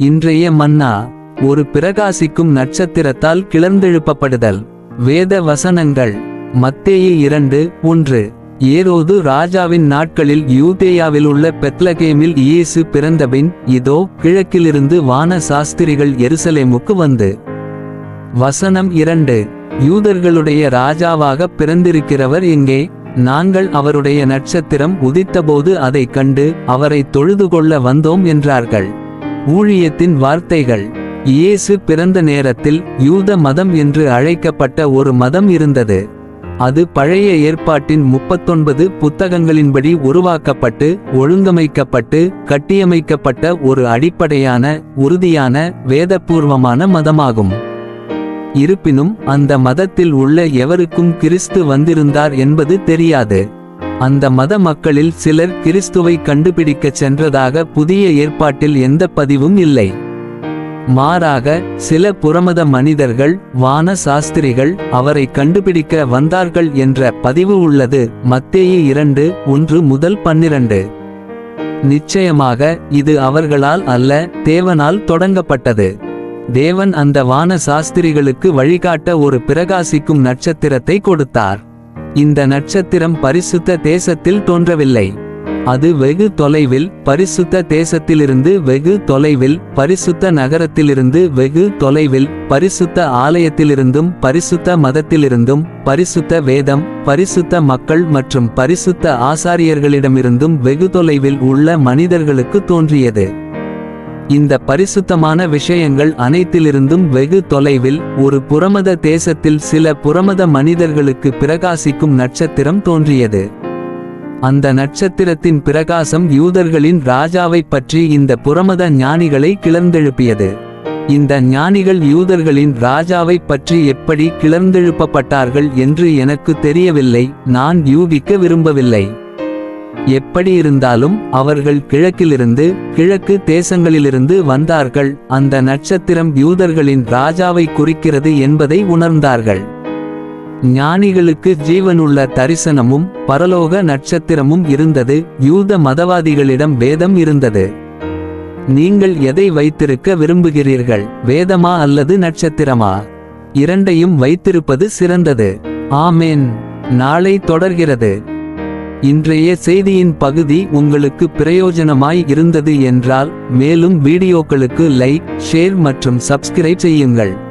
இன்றைய மன்னா ஒரு பிரகாசிக்கும் நட்சத்திரத்தால் கிளர்ந்தெழுப்பப்படுதல். வேத வசனங்கள். மத்தேயு இரண்டு ஒன்று. ஏரோது ராஜாவின் நாட்களில் யூதேயாவில் உள்ள பெத்லகேமில் இயேசு பிறந்தபின் இதோ கிழக்கிலிருந்து வான சாஸ்திரிகள் எருசலேமுக்கு வந்து. வசனம் இரண்டு. யூதர்களுடைய ராஜாவாக பிறந்திருக்கிறவர் எங்கே? நாங்கள் அவருடைய நட்சத்திரம் உதித்தபோது அதைக் கண்டு அவரை தொழுது கொள்ள வந்தோம் என்றார்கள். ஊழியத்தின் வார்த்தைகள். இயேசு பிறந்த நேரத்தில் யூத மதம் என்று அழைக்கப்பட்ட ஒரு மதம் இருந்தது. அது பழைய ஏற்பாட்டின் முப்பத்தொன்பது புத்தகங்களின்படி உருவாக்கப்பட்டு ஒழுங்கமைக்கப்பட்டு கட்டியமைக்கப்பட்ட ஒரு அடிப்படையான உறுதியான வேதபூர்வமான மதமாகும். இருப்பினும் அந்த மதத்தில் உள்ள எவருக்கும் கிறிஸ்து வந்திருந்தார் என்பது தெரியாது. அந்த மத மக்களில் சிலர் கிறிஸ்துவை கண்டுபிடிக்கச் சென்றதாக புதிய ஏற்பாட்டில் எந்த பதிவும் இல்லை. மாறாக சில புறமத மனிதர்கள் வான சாஸ்திரிகள் அவரை கண்டுபிடிக்க வந்தார்கள் என்ற பதிவு உள்ளது. மத்தேயு இரண்டு ஒன்று முதல் பன்னிரண்டு. நிச்சயமாக இது அவர்களால் அல்ல தேவனால் தொடங்கப்பட்டது. தேவன் அந்த வான சாஸ்திரிகளுக்கு வழிகாட்ட ஒரு பிரகாசிக்கும் நட்சத்திரத்தை கொடுத்தார். இந்த நட்சத்திரம் பரிசுத்த தேசத்தில் தோன்றவில்லை. அது வெகு தொலைவில் பரிசுத்த தேசத்திலிருந்து வெகு தொலைவில் பரிசுத்த நகரத்திலிருந்து வெகு தொலைவில் பரிசுத்த ஆலயத்திலிருந்தும் பரிசுத்த மதத்திலிருந்தும் பரிசுத்த வேதம் பரிசுத்த மக்கள் மற்றும் பரிசுத்த ஆசாரியர்களிடமிருந்தும் வெகு தொலைவில் உள்ள மனிதர்களுக்கு தோன்றியது. இந்த பரிசுத்தமான விஷயங்கள் அனைத்திலிருந்தும் வெகு தொலைவில் ஒரு புறமத தேசத்தில் சில புறமத மனிதர்களுக்கு பிரகாசிக்கும் நட்சத்திரம் தோன்றியது. அந்த நட்சத்திரத்தின் பிரகாசம் யூதர்களின் ராஜாவைப் பற்றி இந்த புறமத ஞானிகளை கிளர்ந்தெழுப்பியது. இந்த ஞானிகள் யூதர்களின் ராஜாவைப் பற்றி எப்படி கிளர்ந்தெழுப்பப்பட்டார்கள் என்று எனக்கு தெரியவில்லை நான் யூகிக்க விரும்பவில்லை. எப்படி இருந்தாலும் அவர்கள் கிழக்கிலிருந்து கிழக்கு தேசங்களிலிருந்து வந்தார்கள். அந்த நட்சத்திரம் யூதர்களின் ராஜாவை குறிக்கிறது என்பதை உணர்ந்தார்கள். ஞானிகளுக்கு ஜீவனுள்ள தரிசனமும் பரலோக நட்சத்திரமும் இருந்தது. யூத மதவாதிகளிடம் வேதம் இருந்தது. நீங்கள் எதை வைத்திருக்க விரும்புகிறீர்கள்? வேதமா அல்லது நட்சத்திரமா? இரண்டையும் வைத்திருப்பது சிறந்தது. ஆமேன். நாளை தொடர்கிறது. இன்றைய செய்தியின் பகுதி உங்களுக்கு பிரயோஜனமாய் இருந்தது என்றால் மேலும் வீடியோக்களுக்கு லைக் ஷேர் மற்றும் சப்ஸ்கிரைப் செய்யுங்கள்.